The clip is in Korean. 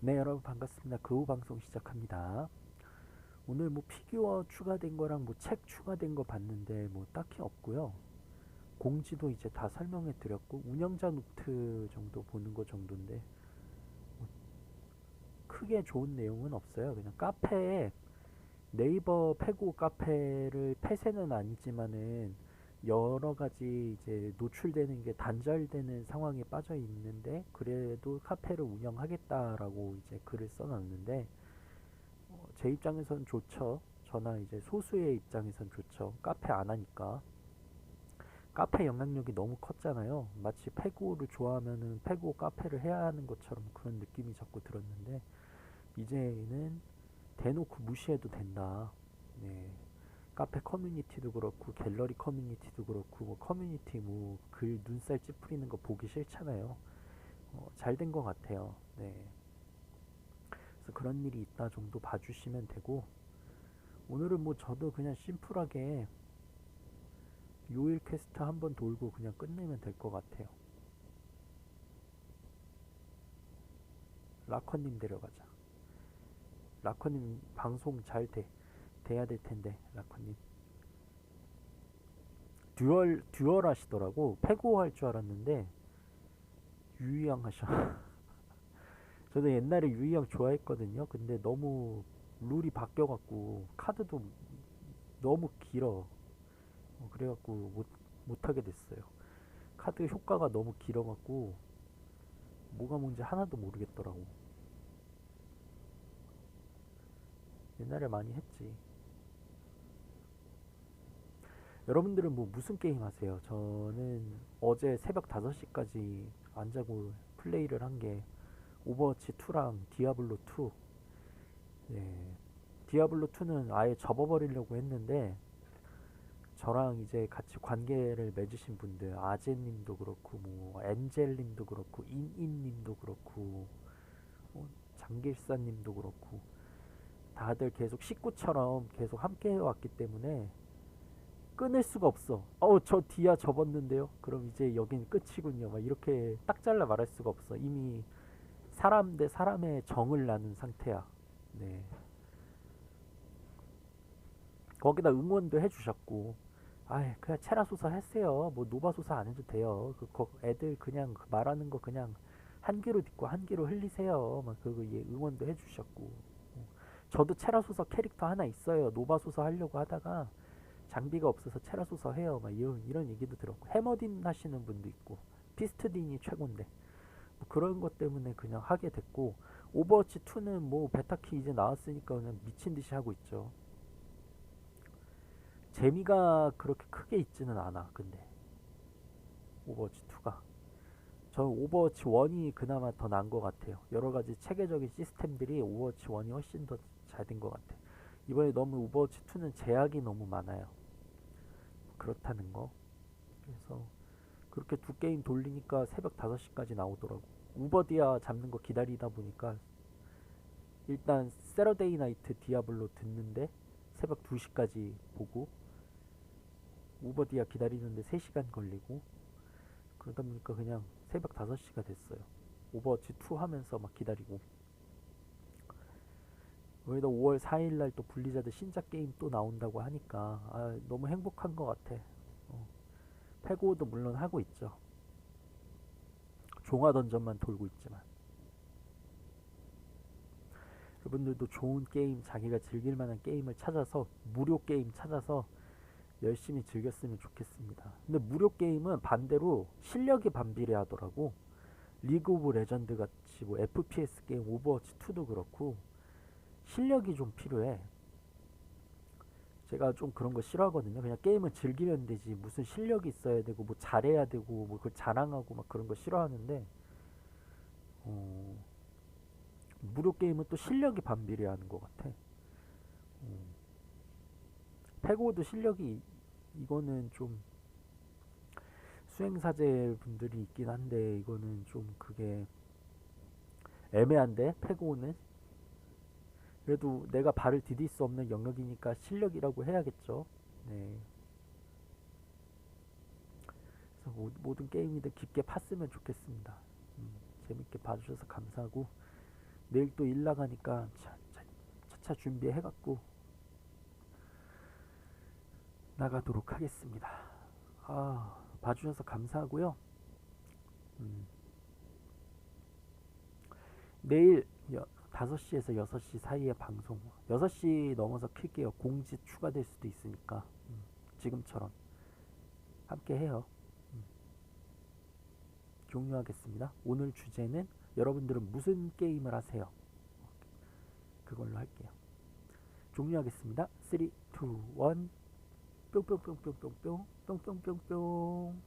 네 여러분 반갑습니다. 그우 방송 시작합니다. 오늘 뭐 피규어 추가된 거랑 뭐 책 추가된 거 봤는데 뭐 딱히 없고요. 공지도 이제 다 설명해 드렸고 운영자 노트 정도 보는 거 정도인데 뭐 크게 좋은 내용은 없어요. 그냥 카페에 네이버 페고 카페를 폐쇄는 아니지만은 여러 가지 이제 노출되는 게 단절되는 상황에 빠져 있는데 그래도 카페를 운영하겠다라고 이제 글을 써놨는데 어, 제 입장에선 좋죠. 저나 이제 소수의 입장에선 좋죠. 카페 안 하니까 카페 영향력이 너무 컸잖아요. 마치 페고를 좋아하면은 페고 카페를 해야 하는 것처럼 그런 느낌이 자꾸 들었는데 이제는 대놓고 무시해도 된다. 네. 카페 커뮤니티도 그렇고 갤러리 커뮤니티도 그렇고 뭐 커뮤니티 뭐 글 눈살 찌푸리는 거 보기 싫잖아요. 어, 잘된 것 같아요. 네. 그래서 그런 일이 있다 정도 봐주시면 되고 오늘은 뭐 저도 그냥 심플하게 요일 퀘스트 한번 돌고 그냥 끝내면 될 것 같아요. 라커님 데려가자. 라커님 방송 잘 돼. 돼야 될 텐데 라커님. 듀얼 듀얼 하시더라고. 패고 할 줄 알았는데 유희양 하셔. 저도 옛날에 유희양 좋아했거든요. 근데 너무 룰이 바뀌어갖고 카드도 너무 길어. 어, 그래갖고 못, 못하게 됐어요. 카드 효과가 너무 길어갖고 뭐가 뭔지 하나도 모르겠더라고. 옛날에 많이 했지 여러분들은 뭐 무슨 게임 하세요? 저는 어제 새벽 5시까지 안 자고 플레이를 한 게 오버워치 2랑 디아블로 2. 네. 디아블로 2는 아예 접어버리려고 했는데 저랑 이제 같이 관계를 맺으신 분들 아제님도 그렇고 뭐 엔젤님도 그렇고 인인님도 그렇고 어, 장길사님도 그렇고 다들 계속 식구처럼 계속 함께 해왔기 때문에 끊을 수가 없어. 어, 저 디아 접었는데요. 그럼 이제 여긴 끝이군요. 막 이렇게 딱 잘라 말할 수가 없어. 이미 사람 대 사람의 정을 나눈 상태야. 네. 거기다 응원도 해주셨고, 아, 그냥 체라소사 했어요. 뭐 노바소사 안 해도 돼요. 그, 거, 애들 그냥 그 말하는 거 그냥 한 귀로 듣고 한 귀로 흘리세요. 막 그거 예, 응원도 해주셨고, 저도 체라소사 캐릭터 하나 있어요. 노바소사 하려고 하다가 장비가 없어서 체라소서 해요. 막 이런 이런 얘기도 들었고 해머딘 하시는 분도 있고 피스트딘이 최고인데 뭐 그런 것 때문에 그냥 하게 됐고 오버워치 2는 뭐 베타키 이제 나왔으니까 그냥 미친 듯이 하고 있죠. 재미가 그렇게 크게 있지는 않아. 근데 오버워치 2가 저 오버워치 1이 그나마 더 나은 것 같아요. 여러 가지 체계적인 시스템들이 오버워치 1이 훨씬 더 잘 된 것 같아. 이번에 너무 오버워치 2는 제약이 너무 많아요. 그렇다는 거. 그래서 그렇게 두 게임 돌리니까 새벽 5시까지 나오더라고. 우버디아 잡는 거 기다리다 보니까 일단 세러데이 나이트 디아블로 듣는데 새벽 2시까지 보고 우버디아 기다리는데 3시간 걸리고 그러다 보니까 그냥 새벽 5시가 됐어요. 오버워치 2 하면서 막 기다리고 여기다 5월 4일날 또 분리자드 신작 게임 또 나온다고 하니까 아, 너무 행복한 것 같아. 어. 패고도 물론 하고 있죠. 종화 던전만 돌고 있지만 여러분들도 좋은 게임 자기가 즐길 만한 게임을 찾아서 무료 게임 찾아서 열심히 즐겼으면 좋겠습니다. 근데 무료 게임은 반대로 실력이 반비례 하더라고. 리그 오브 레전드 같이 뭐 FPS 게임 오버워치 2도 그렇고 실력이 좀 필요해. 제가 좀 그런 거 싫어하거든요. 그냥 게임을 즐기면 되지. 무슨 실력이 있어야 되고, 뭐 잘해야 되고, 뭐 그걸 자랑하고 막 그런 거 싫어하는데, 어, 무료 게임은 또 실력이 반비례하는 것 같아. 어, 패고도 실력이, 이거는 좀, 수행사제 분들이 있긴 한데, 이거는 좀 그게 애매한데, 패고는? 그래도 내가 발을 디딜 수 없는 영역이니까 실력이라고 해야겠죠. 네. 그래서 모든 게임이든 깊게 팠으면 좋겠습니다. 음, 재밌게 봐주셔서 감사하고 내일 또 일 나가니까 차, 차, 차차 준비해갖고 나가도록 하겠습니다. 아, 봐주셔서 감사하고요. 음, 내일 여, 5시에서 6시 사이에 방송 6시 넘어서 킬게요. 공지 추가될 수도 있으니까 음, 지금처럼 함께 해요. 음. 종료하겠습니다. 오늘 주제는 여러분들은 무슨 게임을 하세요? 그걸로 할게요. 종료하겠습니다. 3, 2, 1 뿅뿅뿅뿅뿅뿅 뿅뿅뿅뿅